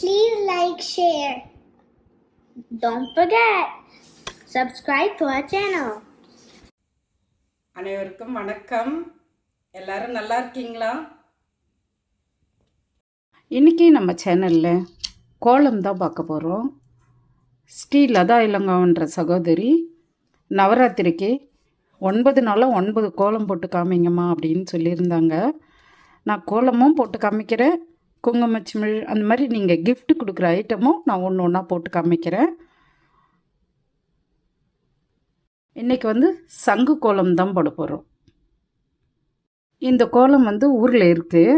Please like, share. Don't forget, subscribe to our channel. அனைவருக்கும் வணக்கம். எல்லாரும் நல்லா இருக்கீங்களா? இன்றைக்கி நம்ம சேனலில் கோலம் தான் பார்க்க போகிறோம் ஸ்ரீ லதா இளங்கவன்ற சகோதரி நவராத்திரிக்கு ஒன்பது நாளும் ஒன்பது கோலம் போட்டு காமிங்கம்மா அப்படின்னு சொல்லியிருந்தாங்க. நான் கோலமும் போட்டு காமிக்கிறேன். குங்குமச்சிமிழ் அந்த மாதிரி நீங்கள் கிஃப்ட் கொடுக்குற ஐட்டமும் நான் ஒன்று ஒன்றா போட்டு காமிக்கிறேன். இன்றைக்கி வந்து சங்கு கோலம் தான் போட போகிறோம் இந்த கோலம் வந்து ஊரில் இருக்குது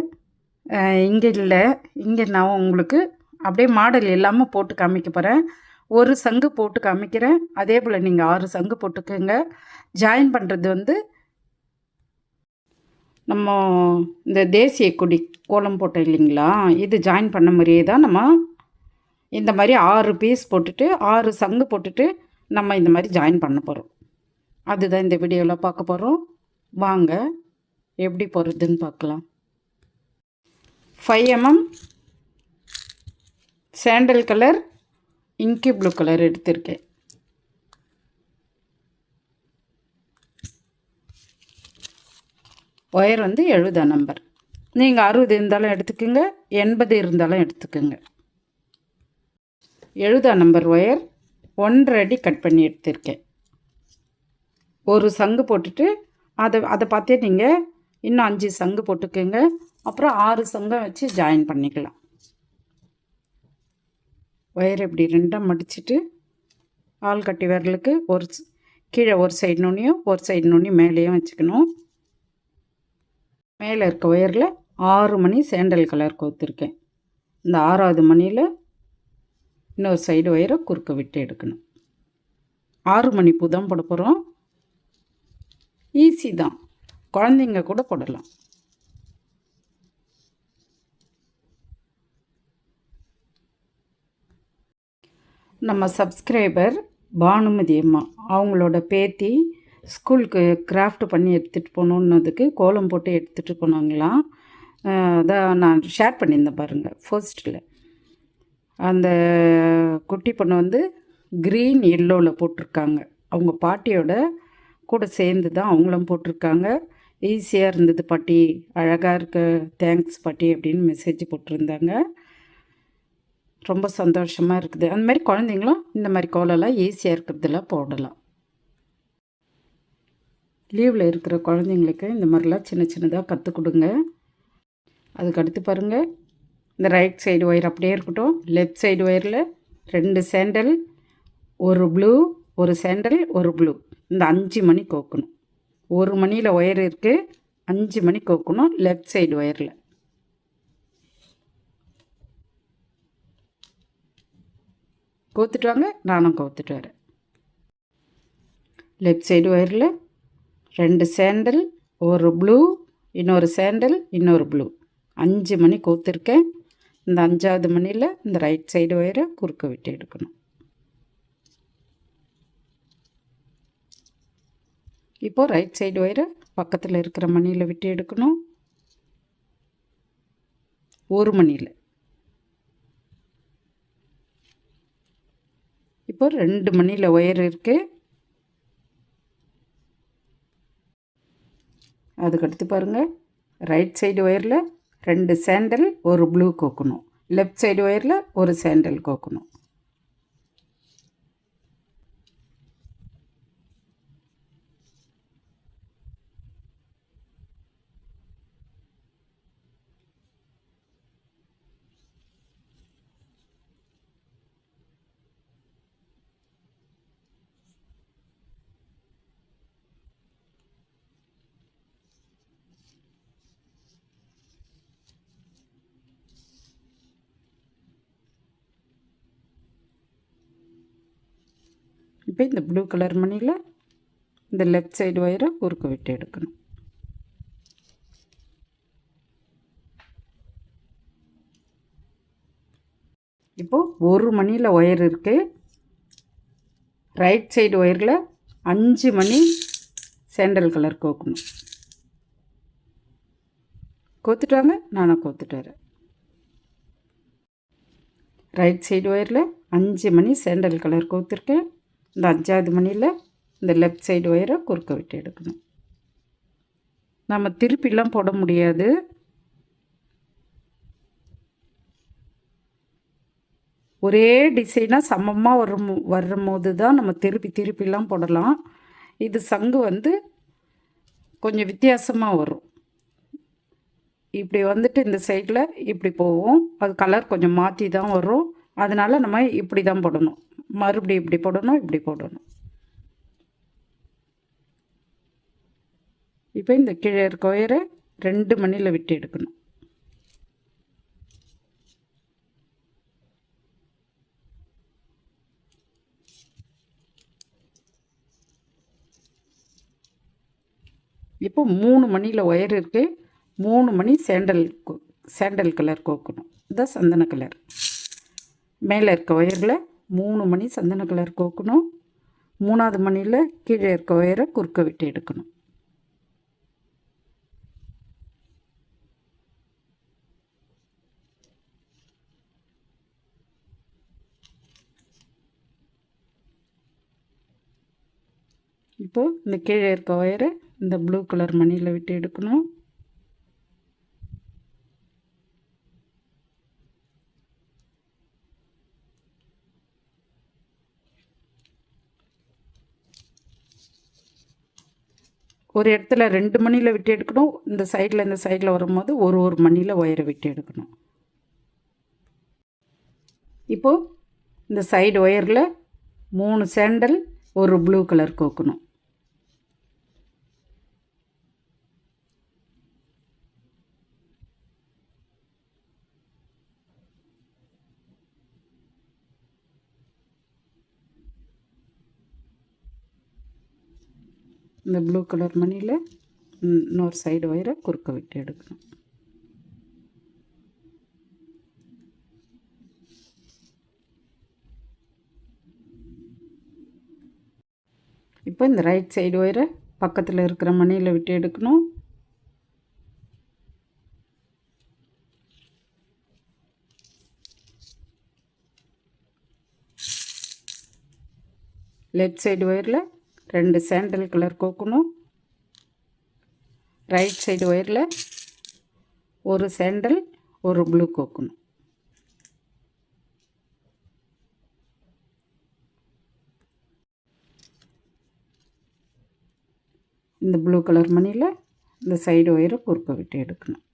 இங்கே இல்லை. இங்கே நான் உங்களுக்கு அப்படியே மாடல் இல்லாமல் போட்டு காமிக்க போகிறேன் ஒரு சங்கு போட்டு காமிக்கிறேன். அதே போல் நீங்கள் ஆறு சங்கு போட்டுக்கோங்க. ஜாயின் பண்ணுறது வந்து நம்ம இந்த தேசிய கொடி கோலம் போட்டோம் இல்லைங்களா? இது ஜாயின் பண்ண மாதிரியே தான் நம்ம இந்த மாதிரி ஆறு பீஸ் போட்டுட்டு ஆறு சங்கு போட்டுட்டு நம்ம இந்த மாதிரி ஜாயின் பண்ண போகிறோம் அதுதான் இந்த வீடியோவில் பார்க்க போகிறோம் வாங்க எப்படி போகிறதுன்னு பார்க்கலாம். Five MM sandal colour inky blue colour எடுத்திருக்கேன். ஒயர் வந்து எழுபதாம் நம்பர் நீங்கள் அறுபது இருந்தாலும் எடுத்துக்கோங்க எண்பது இருந்தாலும் எடுத்துக்கோங்க. எழுபதாம் நம்பர் ஒயர் ஒன்றரை அடி கட் பண்ணி எடுத்திருக்கேன். ஒரு சங்கு போட்டுட்டு அதை அதை பார்த்தே நீங்கள் இன்னும் அஞ்சு சங்கு போட்டுக்கோங்க. அப்புறம் ஆறு சங்கம் வச்சு ஜாயின் பண்ணிக்கலாம். ஒயர் இப்படி ரெண்டாக மடிச்சுட்டு ஆள் கட்டி விரலுக்கு ஒரு கீழே ஒரு சைடு நுனியும் ஒரு சைடு நுனி மேலேயும் வச்சுக்கணும். மேலே இருக்க ஒயரில் ஆறு மணி சேண்டல் கலர் கோத்துருக்கேன். இந்த ஆறாவது மணியில் இன்னொரு சைடு ஒயரை குறுக்க விட்டு எடுக்கணும். ஆறு மணி பூ தான் போட போகிறோம் ஈஸி தான். குழந்தைங்க கூட போடலாம். நம்ம சப்ஸ்கிரைபர் பானுமதி அம்மா அவங்களோட பேத்தி ஸ்கூலுக்கு கிராஃப்ட் பண்ணி எடுத்துகிட்டு போகணுன்னதுக்கு கோலம் போட்டு எடுத்துகிட்டு போனாங்களாம் அதான் நான் ஷேர் பண்ணியிருந்தேன் பாருங்கள் ஃபர்ஸ்ட்டில் அந்த குட்டி பொண்ணு வந்து க்ரீன் எல்லோவில் போட்டிருக்காங்க. அவங்க பாட்டியோட கூட சேர்ந்து தான் அவங்களும் போட்டிருக்காங்க. ஈஸியாக இருந்தது பாட்டி அழகாக இருக்க தேங்க்ஸ் பாட்டி அப்படின்னு மெசேஜ் போட்டிருந்தாங்க. ரொம்ப சந்தோஷமாக இருக்குது. அந்த மாதிரி குழந்தைங்களும் இந்த மாதிரி கோலம்லாம் ஈஸியாக இருக்கிறதுல போடலாம். லீவில் இருக்கிற குழந்தைங்களுக்கு இந்த மாதிரிலாம் சின்ன சின்னதாக கற்றுக் கொடுங்க. அதுக்கடுத்து பாருங்கள் இந்த ரைட் சைடு ஒயர் அப்படியே இருக்கட்டும். லெஃப்ட் சைடு ஒயரில் ரெண்டு சேண்டல் ஒரு ப்ளூ ஒரு சேண்டல் ஒரு ப்ளூ இந்த அஞ்சு மணி கோக்கணும். ஒரு மணியில் ஒயர் இருக்குது அஞ்சு மணி கோக்கணும் லெஃப்ட் சைடு ஒயரில் கோத்துட்டு வாங்க. நானும் கோத்துட்டு வரேன். லெஃப்ட் சைடு ஒயரில் ரெண்டு சேண்டல் ஒரு ப்ளூ இன்னொரு சேண்டல் இன்னொரு ப்ளூ அஞ்சு மணி கோத்துருக்கேன். இந்த அஞ்சாவது மணியில் இந்த ரைட் சைடு ஒயரை குறுக்க விட்டு எடுக்கணும். இப்போது ரைட் சைடு ஒயரை பக்கத்தில் இருக்கிற மணியில் விட்டு எடுக்கணும். ஒரு மணியில் இப்போ ரெண்டு மணியில் ஒயர் இருக்குது அதுக்கடுத்து பாருங்கள் ரைட் சைடு ஒயரில் ரெண்டு சேண்டல் ஒரு ப்ளூ கோக்கணும் லெஃப்ட் சைடு ஒயரில் ஒரு சேண்டல் கோக்கணும் இப்போ இந்த ப்ளூ கலர் மணியில் இந்த லெஃப்ட் சைடு ஒயரை குறுக்கு விட்டு எடுக்கணும். இப்போது ஒரு மணியில் ஒயர் இருக்குது ரைட் சைடு ஒயரில் அஞ்சு மணி சேண்டல் கலர் கோக்கணும். கோத்துட்டாங்க நானும் கோத்துட்டு ரைட் சைடு ஒயரில் அஞ்சு மணி சேண்டல் கலர் கோத்துருக்கேன். இந்த அஞ்சாவது மணியில் இந்த லெஃப்ட் சைடு ஒயரை குறுக்க விட்டு எடுக்கணும். நம்ம திருப்பிலாம் போட முடியாது. ஒரே டிசைனாக சமமாக வரும் வரும்போது தான் நம்ம திருப்பி திருப்பிலாம் போடலாம். இது சங்கு வந்து கொஞ்சம் வித்தியாசமாக வரும். இப்படி வந்துட்டு இந்த சைடில் இப்படி போவோம் அது கலர் கொஞ்சம் மாற்றி தான் வரும். அதனால் நம்ம இப்படி தான் போடணும். மறுபடியும் இப்படி போடணும் இப்படி போடணும். இப்போ இந்த கீழே இருக்க ஒயரை ரெண்டு மணியில் விட்டு எடுக்கணும். இப்போ மூணு மணியில் ஒயர் இருக்குது மூணு மணி சேண்டல் கோ- சேண்டல் கலர் கோக்கணும். இதுதான் சந்தன கலர் மேலே இருக்க ஒயரில் மூணு மணி சந்தன கலர் கோக்கணும். மூணாவது மணியில் கீழே இருக்க ஒயரை குறுக்க விட்டு எடுக்கணும். இப்போது இந்த கீழே இருக்க ஒயரை இந்த ப்ளூ கலர் மணியில் விட்டு எடுக்கணும். ஒரு இடத்துல ரெண்டு மணியில் விட்டு எடுக்கணும். இந்த சைடில் இந்த சைடில் வரும்போது ஒரு ஒரு மணியில் ஒயரை விட்டு எடுக்கணும். இப்போது இந்த சைடு ஒயரில் மூணு சேண்டல் ஒரு ப்ளூ கலர் கோக்கணும். இந்த ப்ளூ கலர் மணியில் இன்னொரு சைடு ஒயரை குறுக்க விட்டு எடுக்கணும். இப்போ இந்த ரைட் சைடு ஒயரை பக்கத்தில் இருக்கிற மணியில் விட்டு எடுக்கணும். லெஃப்ட் சைடு ஒயரில் ரெண்டு சாண்டல் கலர் கோக்கணும். ரைட் சைடு ஒயரில் ஒரு சாண்டல் ஒரு ப்ளூ கோக்கணும். இந்த ப்ளூ கலர் மணியில் இந்த சைடு ஒயரை குறுக்க விட்டு எடுக்கணும்.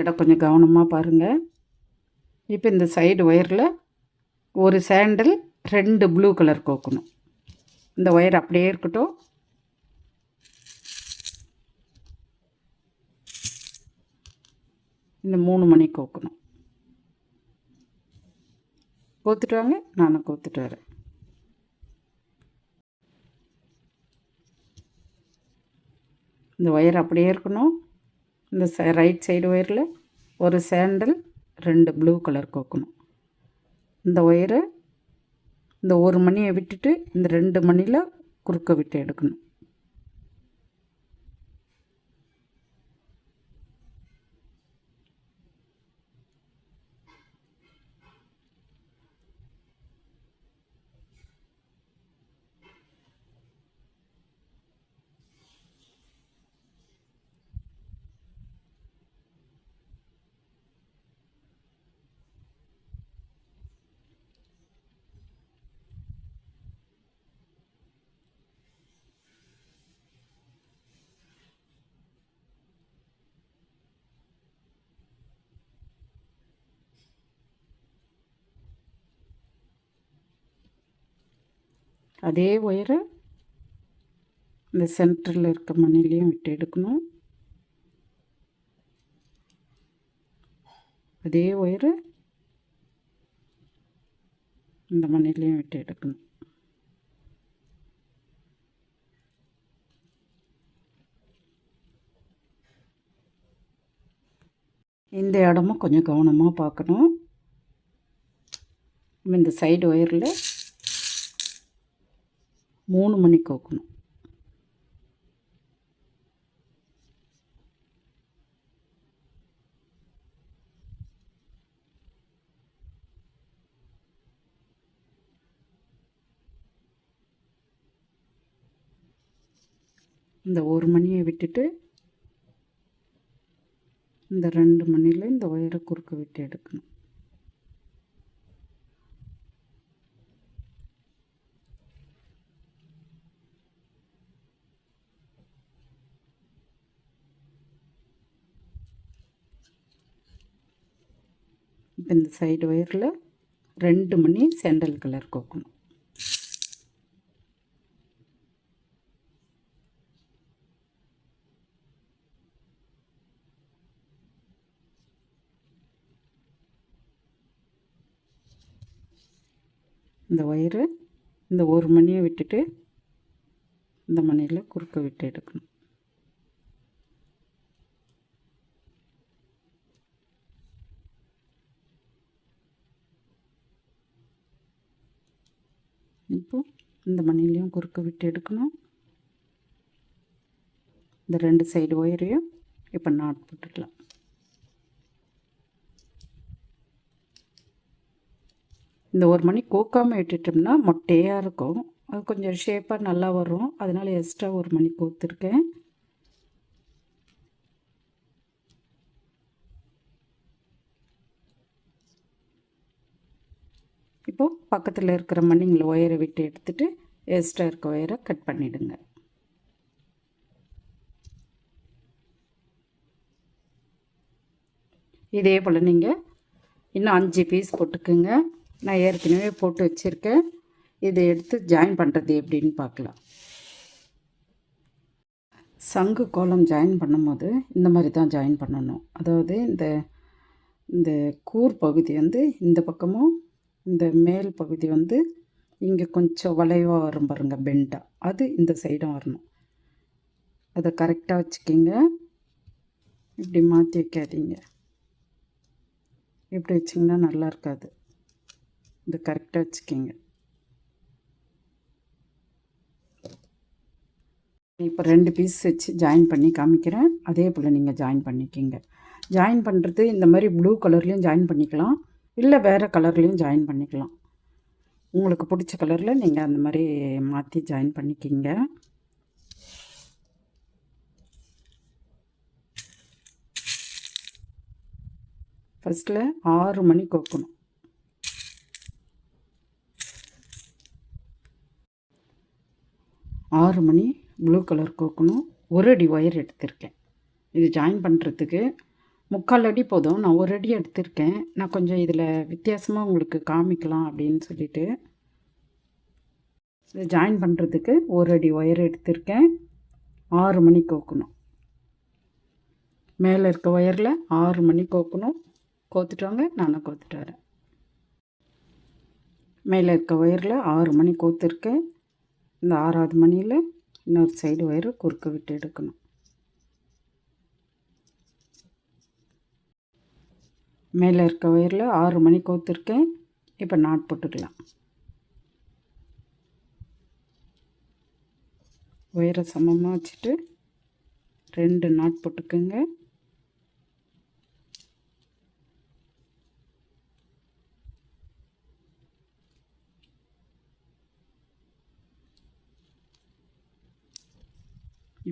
இடம் கொஞ்சம் கவனமாக பாருங்கள் இப்போ இந்த சைடு ஒயரில் ஒரு சேண்டில் ரெண்டு ப்ளூ கலர் கோக்கணும். இந்த ஒயர் அப்படியே இருக்கட்டும். இந்த மூணு மணி கோக்கணும். கோத்துட்டு வாங்க நானும் கோத்துட்டு வரேன். இந்த ஒயர் அப்படியே இருக்கணும். இந்த ச ரைட் சைடு ஒயரில் ஒரு சேண்டல் ரெண்டு ப்ளூ கலர் கோக்கணும். இந்த ஒயரை இந்த ஒரு மணியை விட்டுட்டு இந்த ரெண்டு மணியில் குறுக்க விட்டு எடுக்கணும். அதே ஒயரை இந்த சென்டரில் இருக்க மணிலையும் விட்டு எடுக்கணும். அதே ஒயரை இந்த மணிலையும் விட்டு எடுக்கணும். இந்த இடமும் கொஞ்சம் கவனமாக பார்க்கணும். இந்த சைடு ஒயரில் மூணு மணிக்கு கோக்கணும். இந்த ஒரு மணியை விட்டுட்டு இந்த ரெண்டு மணியில் இந்த ஒயரை குறுக்க விட்டு எடுக்கணும். இப்போ இந்த சைடு ஒயரில் ரெண்டு மணி செண்டல் கலர் கோக்கணும். இந்த ஒயரு இந்த ஒரு மணியை விட்டுட்டு இந்த மணியில் குறுக்க விட்டு எடுக்கணும். இப்போ இந்த மணிலையும் குறுக்க விட்டு எடுக்கணும். இந்த ரெண்டு சைடு ஒயரையும் இப்போ நாட் போட்டுக்கலாம். இந்த ஒரு மணி கோக்காமல் விட்டுட்டோம்னா மொட்டையாக இருக்கும். அது கொஞ்சம் ஷேப்பாக நல்லா வரும். அதனால் எக்ஸ்ட்ரா ஒரு மணி கோத்துருக்கேன். இப்போது பக்கத்தில் இருக்கிற மணிங்களை ஒயரை விட்டு எடுத்துட்டு எக்ஸ்ட்ரா இருக்க ஒயரை கட் பண்ணிவிடுங்க இதே போல் நீங்கள் இன்னும் அஞ்சு பீஸ் போட்டுக்குங்க. நான் ஏற்கனவே போட்டு வச்சுருக்கேன். இதை எடுத்து ஜாயின் பண்ணுறது எப்படின்னு பார்க்கலாம். சங்கு கோலம் ஜாயின் பண்ணும்போது இந்த மாதிரி தான் ஜாயின் பண்ணணும். அதாவது இந்த இந்த கூர் பகுதி வந்து இந்த பக்கமும் இந்த மேல் பகுதி வந்து இங்கே கொஞ்சம் வளைவாக வரும் பாருங்கள் பெண்டாக அது இந்த சைடும் வரணும். அதை கரெக்டாக வச்சுக்கிங்க. இப்படி மாற்றி வைக்காதீங்க. இப்படி வச்சிங்கன்னா நல்லா இருக்காது. இது கரெக்டாக வச்சுக்கிங்க. இப்போ ரெண்டு பீஸ் வச்சு ஜாயின் பண்ணி காமிக்கிறேன். அதே போல் நீங்கள் ஜாயின் பண்ணிக்கிங்க. ஜாயின் பண்ணுறது இந்த மாதிரி ப்ளூ கலர்லேயும் ஜாயின் பண்ணிக்கலாம். இல்லை வேறு கலர்லேயும் ஜாயின் பண்ணிக்கலாம். உங்களுக்கு பிடிச்ச கலரில் நீங்கள் அந்த மாதிரி மாற்றி ஜாயின் பண்ணிக்கிங்க. ஃபஸ்ட்டில் ஆறு மணி கோக்கணும். ஆறு மணி ப்ளூ கலர் கோக்கணும். ஒரு அடி ஒயர் எடுத்திருக்கேன். இது ஜாயின் பண்ணுறதுக்கு முக்கால் அடி போதும். நான் ஒரு அடி எடுத்திருக்கேன். நான் கொஞ்சம் இதில் வித்தியாசமாக உங்களுக்கு காமிக்கலாம் அப்படின்னு சொல்லிட்டு. இதை ஜாயின் பண்ணுறதுக்கு ஒரு அடி ஒயர் எடுத்திருக்கேன். ஆறு மணி கோக்கணும். மேலே இருக்க ஒயரில் ஆறு மணி கோக்கணும். கோத்துட்டவங்க நானும் கோத்துட்டு வரேன். மேலே இருக்க ஒயரில் ஆறு மணி கோத்துருக்கேன். இந்த ஆறாவது மணியில் இன்னொரு சைடு ஒயரை குறுக்க விட்டு எடுக்கணும். மேலே இருக்க ஒயரில் ஆறு மணி கோத்துருக்கேன். இப்போ நாட் போட்டுக்கலாம். ஒயரை சமமாக வச்சுட்டு ரெண்டு நாட் போட்டுக்கோங்க.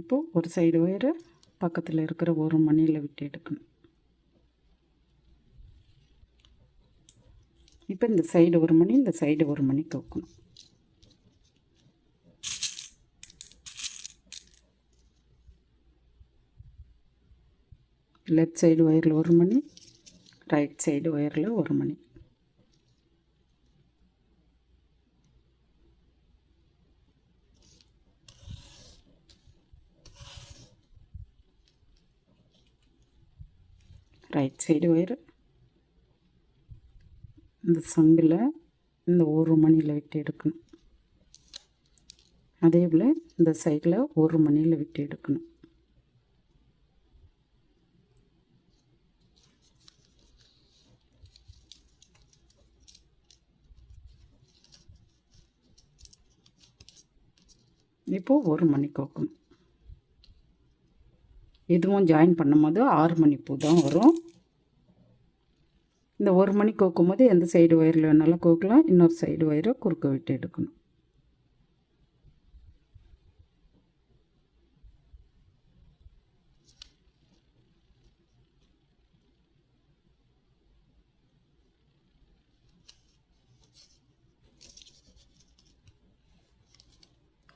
இப்போது ஒரு சைடு ஒயரை பக்கத்தில் இருக்கிற ஒரு மணியில் விட்டு எடுக்கணும். இப்போ இந்த சைடு ஒரு மணி இந்த சைடு ஒரு மணி கோக்கணும் லெஃப்ட் சைடு ஒயரில் ஒரு மணி ரைட் சைடு ஒயரில் ஒரு மணி. ரைட் சைடு ஒயர் இந்த சங்கில் இந்த ஒரு மணியில் விட்டு எடுக்கணும். அதே போல் இந்த சைடில் ஒரு மணியில் விட்டு எடுக்கணும். இப்போது ஒரு மணி கோக்கணும் இதுவும் ஜாயின் பண்ணும்போது ஆறு மணி பூ தான் வரும். இந்த ஒரு மணி கோக்கும் போது எந்த சைடு ஒயரில் வேணாலும் கோக்கலாம் இன்னொரு சைடு ஒயரை குறுக்க விட்டு எடுக்கணும்.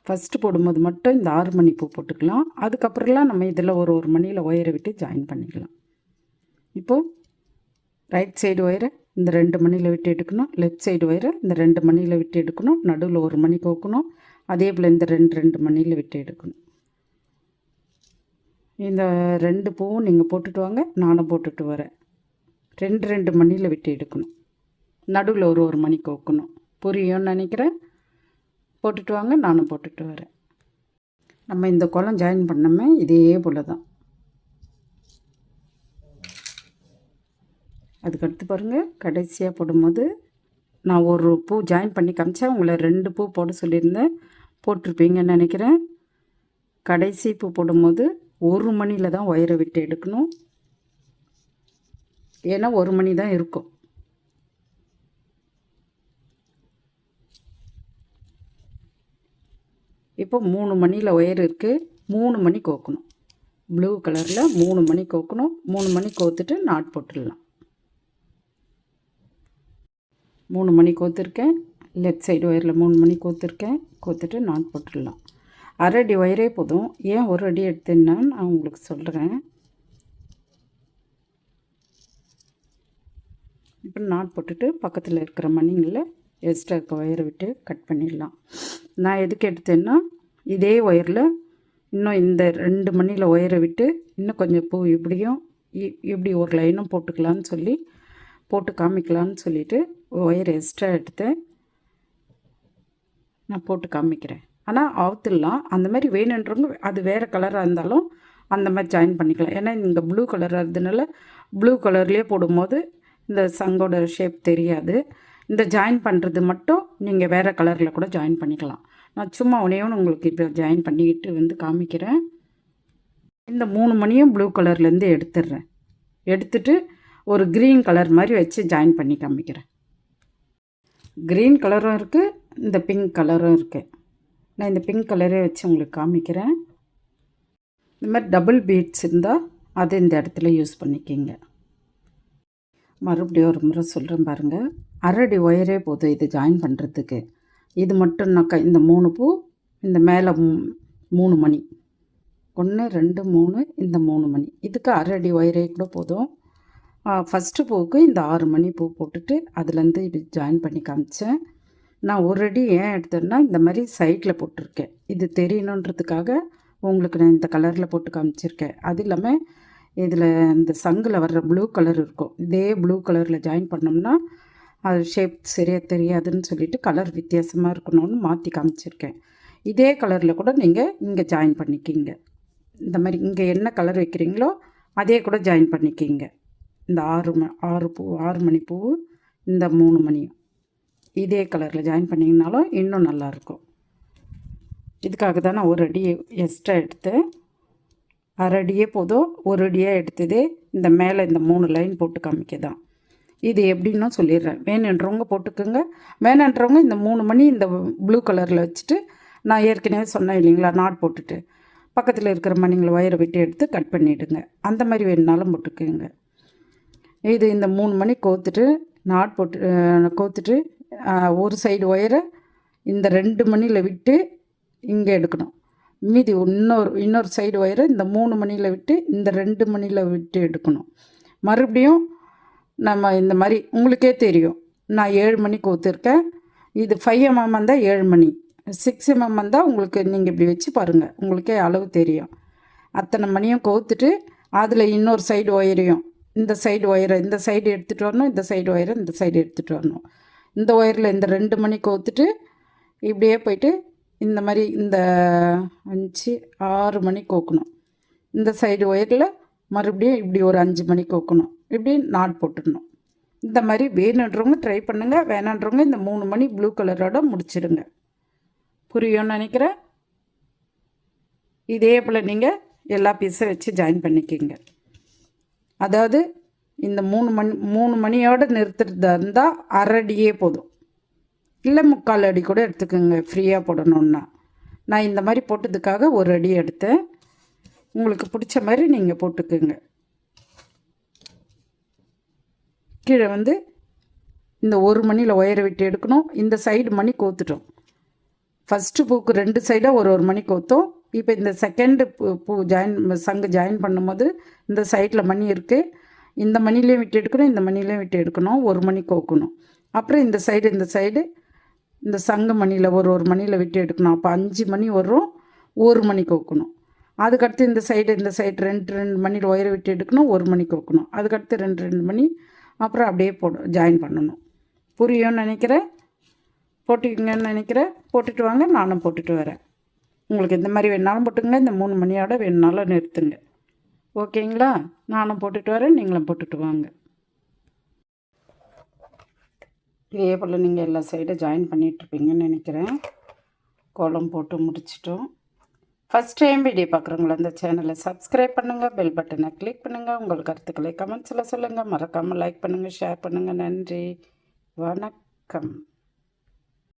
ஃபஸ்ட்டு போடும்போது மட்டும் இந்த ஆறு மணி பூ போட்டுக்கலாம். அதுக்கப்புறம்லாம் நம்ம இதில் ஒரு ஒரு மணியில் ஒயரை விட்டு ஜாயின் பண்ணிக்கலாம். இப்போது ரைட் சைடு ஒயரை இந்த ரெண்டு மணியில் விட்டு எடுக்கணும். லெஃப்ட் சைடு ஒயரை இந்த ரெண்டு மணியில் விட்டு எடுக்கணும். நடுவில் ஒரு மணி கோக்கணும். அதே போல் இந்த ரெண்டு ரெண்டு மணியில் விட்டு எடுக்கணும். இந்த ரெண்டு பூவும் நீங்கள் போட்டுட்டு வாங்க. நானும் போட்டுட்டு வரேன். ரெண்டு ரெண்டு மணியில் விட்டு எடுக்கணும். நடுவில் ஒரு ஒரு மணி கோக்கணும். புரியும்னு நினைக்கிறேன். போட்டுட்டு வாங்க. நானும் போட்டுட்டு வரேன். நம்ம இந்த குளம் ஜாயின் பண்ணோமே இதே போல் தான் அதுக்கடுத்து பாருங்கள் கடைசியாக போடும்போது நான் ஒரு பூ ஜாயின் பண்ணி காமிச்சேன். உங்களை ரெண்டு பூ போட சொல்லியிருந்தேன். போட்டிருப்பீங்கன்னு நினைக்கிறேன். கடைசி பூ போடும்போது ஒரு மணியில் தான் ஒயரை விட்டு எடுக்கணும். ஏன்னா ஒரு மணி தான் இருக்கும். இப்போ மூணு மணியில் ஒயர் இருக்குது மூணு மணி கோக்கணும். ப்ளூ கலரில் மூணு மணி கோக்கணும். மூணு மணி கோத்துட்டு நாட் போட்டுடலாம். மூணு மணி கோத்துருக்கேன். லெஃப்ட் சைடு ஒயரில் மூணு மணி கோத்துருக்கேன். கோத்துட்டு நாட் போட்டுடலாம். அரை அடி ஒயரே போதும். ஏன் ஒரு அடி எடுத்தேன்னா நான் உங்களுக்கு சொல்கிறேன் இப்போ நாட் போட்டுட்டு பக்கத்தில் இருக்கிற மணிங்களில் எக்ஸ்ட்ரா இருக்க ஒயரை விட்டு கட் பண்ணிடலாம். நான் எதுக்கு எடுத்தேன்னா இதே ஒயரில் இன்னும் இந்த ரெண்டு மணியில் ஒயரை விட்டு இன்னும் கொஞ்சம் பூ இப்படியும் இ- இப்படி ஒரு லைனும் போட்டுக்கலான்னு சொல்லி போட்டு காமிக்கலான்னு சொல்லிவிட்டு ஒயர் எக்ஸ்ட்ரா எடுத்தேன் நான் போட்டு காமிக்கிறேன். ஆனால் அவுத்துடலாம். அந்த மாதிரி வேணுன்றவங்க அது வேறு கலராக இருந்தாலும் அந்த மாதிரி ஜாயின் பண்ணிக்கலாம். ஏன்னா இங்கே ப்ளூ கலராக இருந்ததுனால ப்ளூ கலர்லேயே போடும்போது இந்த சங்கோட ஷேப் தெரியாது. இந்த ஜாயின் பண்ணுறது மட்டும் நீங்கள் வேறு கலரில் கூட ஜாயின் பண்ணிக்கலாம். நான் சும்மா உனையும் உங்களுக்கு இப்போ ஜாயின் பண்ணிக்கிட்டு வந்து காமிக்கிறேன். இந்த மூணு மணியும் ப்ளூ கலர்லேருந்து எடுத்துடுறேன். எடுத்துட்டு ஒரு க்ரீன் கலர் மாதிரி வச்சு ஜாயின் பண்ணி காமிக்கிறேன். க்ரீன் கலரும் இருக்குது இந்த பிங்க் கலரும் இருக்குது நான் இந்த பிங்க் கலரே வச்சு உங்களுக்கு காமிக்கிறேன். இந்த மாதிரி டபுள் பீட்ஸ் இருந்தால் அதை இந்த இடத்துல யூஸ் பண்ணிக்கிங்க. மறுபடியும் ஒரு முறை சொல்கிறேன் பாருங்கள் அரடி ஒயரே போதும் இது ஜாயின் பண்ணுறதுக்கு இது மட்டும்னாக்கா இந்த மூணு பூ இந்த மேலே மூணு மணி. ஒன்று ரெண்டு மூணு இந்த மூணு மணி. இதுக்கு அரடி ஒயரே கூட போதும். ஃபஸ்ட்டு பூவுக்கு இந்த ஆறு மணி பூ போட்டுட்டு அதுலேருந்து இப்படி ஜாயின் பண்ணி காமிச்சேன். நான் ஒரு அடி ஏன் எடுத்தேன்னா இந்த மாதிரி சைட்டில் போட்டிருக்கேன். இது தெரியணுன்றதுக்காக உங்களுக்கு நான் இந்த கலரில் போட்டு காமிச்சிருக்கேன். அது இல்லாமல் இதில் இந்த சங்கில் வர்ற ப்ளூ கலர் இருக்கும். இதே ப்ளூ கலரில் ஜாயின் பண்ணோம்னா அது ஷேப் சரியாக தெரியாதுன்னு சொல்லிட்டு கலர் வித்தியாசமாக இருக்கணும்னு மாற்றி காமிச்சிருக்கேன். இதே கலரில் கூட நீங்கள் இங்கே ஜாயின் பண்ணிக்கிங்க. இந்த மாதிரி இங்கே என்ன கலர் வைக்கிறீங்களோ அதே கூட ஜாயின் பண்ணிக்கிங்க. இந்த ஆறு ம ஆறு பூ ஆறு மணி பூ இந்த மூணு மணியும் இதே கலரில் ஜாயின் பண்ணிங்கனாலும் இன்னும் நல்லாயிருக்கும் இதுக்காக தான் நான் ஒரு அடி எக்ஸ்ட்ரா எடுத்தேன் அரை அடியே போதும் ஒரு அடியாக எடுத்ததே இந்த மேலே இந்த மூணு லைன் போட்டு காமிக்க தான் இது எப்படின்னு சொல்லிடுறேன். வேணுன்றவங்க போட்டுக்கோங்க. வேணான்றவங்க இந்த மூணு மணி இந்த ப்ளூ கலரில் வச்சுட்டு நான் ஏற்கனவே சொன்னேன் இல்லைங்களா நாட் போட்டுட்டு. பக்கத்தில் இருக்கிற மணிங்களை ஒயரை விட்டு எடுத்து கட் பண்ணிவிடுங்க அந்த மாதிரி வேணுனாலும் போட்டுக்கோங்க. இது இந்த மூணு மணி கோத்துட்டு நாட் போட்டு கோத்துட்டு ஒரு சைடு ஒயரை இந்த ரெண்டு மணியில் விட்டு இங்கே எடுக்கணும். மீதி இன்னொரு இன்னொரு சைடு ஒயரை இந்த மூணு மணியில் விட்டு இந்த ரெண்டு மணியில் விட்டு எடுக்கணும். மறுபடியும் நம்ம இந்த மாதிரி உங்களுக்கே தெரியும். நான் ஏழு மணிக்கு கோத்துருக்கேன். இது ஃபைவ் எம்எம் வந்தால் ஏழு மணி. சிக்ஸ் எம்எம் வந்தால் உங்களுக்கு நீங்கள் இப்படி வச்சு பாருங்கள் உங்களுக்கே அளவு தெரியும். அத்தனை மணியும் கோத்துட்டு அதில் இன்னொரு சைடு ஒயரையும் இந்த சைடு ஒயரை இந்த சைடு எடுத்துகிட்டு வரணும் இந்த சைடு ஒயரை இந்த சைடு எடுத்துகிட்டு வரணும். இந்த ஒயரில் இந்த ரெண்டு மணி கோத்துட்டு இப்படியே போயிட்டு இந்த மாதிரி இந்த அஞ்சு ஆறு மணி கோக்கணும். இந்த சைடு ஒயரில் மறுபடியும் இப்படி ஒரு அஞ்சு மணி கோக்கணும். இப்படி நாட் போட்டுடணும். இந்த மாதிரி வேணுன்றவங்க ட்ரை பண்ணுங்கள் வேணான்றவங்க இந்த மூணு மணி ப்ளூ கலரோட முடிச்சிடுங்க. புரியும்னு நினைக்கிறேன்? இதே போல் நீங்கள் எல்லா பீஸும் வச்சு ஜாயின் பண்ணிக்கிங்க. அதாவது இந்த மூணு மணி மூணு மணியோடு நிறுத்துறதா இருந்தால் அரடியே போதும். இல்லை முக்கால் அடி கூட எடுத்துக்கோங்க ஃப்ரீயாக போடணுன்னா நான் இந்த மாதிரி போட்டதுக்காக ஒரு அடி எடுத்தேன். உங்களுக்கு பிடிச்ச மாதிரி நீங்கள் போட்டுக்குங்க. கீழே வந்து இந்த ஒரு மணியில் ஒயரை விட்டு எடுக்கணும். இந்த சைடு மணி கோத்துட்டோம். ஃபஸ்ட்டு பூக்கு ரெண்டு சைடாக ஒரு ஒரு மணி கோத்தும். இப்போ இந்த செகண்டு பூ பூ ஜாயின் சங்கு ஜாயின் பண்ணும்போது இந்த சைடில் மணி இருக்குது இந்த மணிலையும் விட்டு எடுக்கணும் இந்த மணிலையும் விட்டு எடுக்கணும் ஒரு மணி கோக்கணும். அப்புறம் இந்த சைடு இந்த சைடு இந்த சங்கு மணியில் ஒரு ஒரு மணியில் விட்டு எடுக்கணும். அப்போ அஞ்சு மணி வரும் ஒரு மணி கோக்கணும். அதுக்கடுத்து இந்த சைடு இந்த சைடு ரெண்டு ரெண்டு மணியில் ஒயரை விட்டு எடுக்கணும் ஒரு மணி கோக்கணும். அதுக்கடுத்து ரெண்டு ரெண்டு மணி அப்புறம் அப்படியே போடு ஜாயின் பண்ணணும். புரியும்னு நினைக்கிறேன்? போட்டுக்கங்கன்னு நினைக்கிறேன்? போட்டுட்டு வாங்க நானும் போட்டுட்டு வரேன். உங்களுக்கு இந்த மாதிரி வேணாலும் போட்டுங்க இந்த மூணு மணியோட வேணுனாலும் நிறுத்துங்க. ஓகேங்களா? நானும் போட்டுட்டு வரேன். நீங்களும் போட்டுட்டு வாங்க. இதே போல் நீங்கள் எல்லா சைடும் ஜாயின் பண்ணிகிட்ருப்பீங்கன்னு நினைக்கிறேன். கோலம் போட்டு முடிச்சிட்டோம். ஃபஸ்ட் டைம் வீடியோ பார்க்குறவங்கள இந்த சேனலை சப்ஸ்கிரைப் பண்ணுங்கள் பெல் பட்டனை கிளிக் பண்ணுங்கள் உங்கள் கருத்துக்களை கமெண்ட்ஸில் சொல்லுங்கள் மறக்காமல் லைக் பண்ணுங்கள் ஷேர் பண்ணுங்கள் நன்றி. வணக்கம்.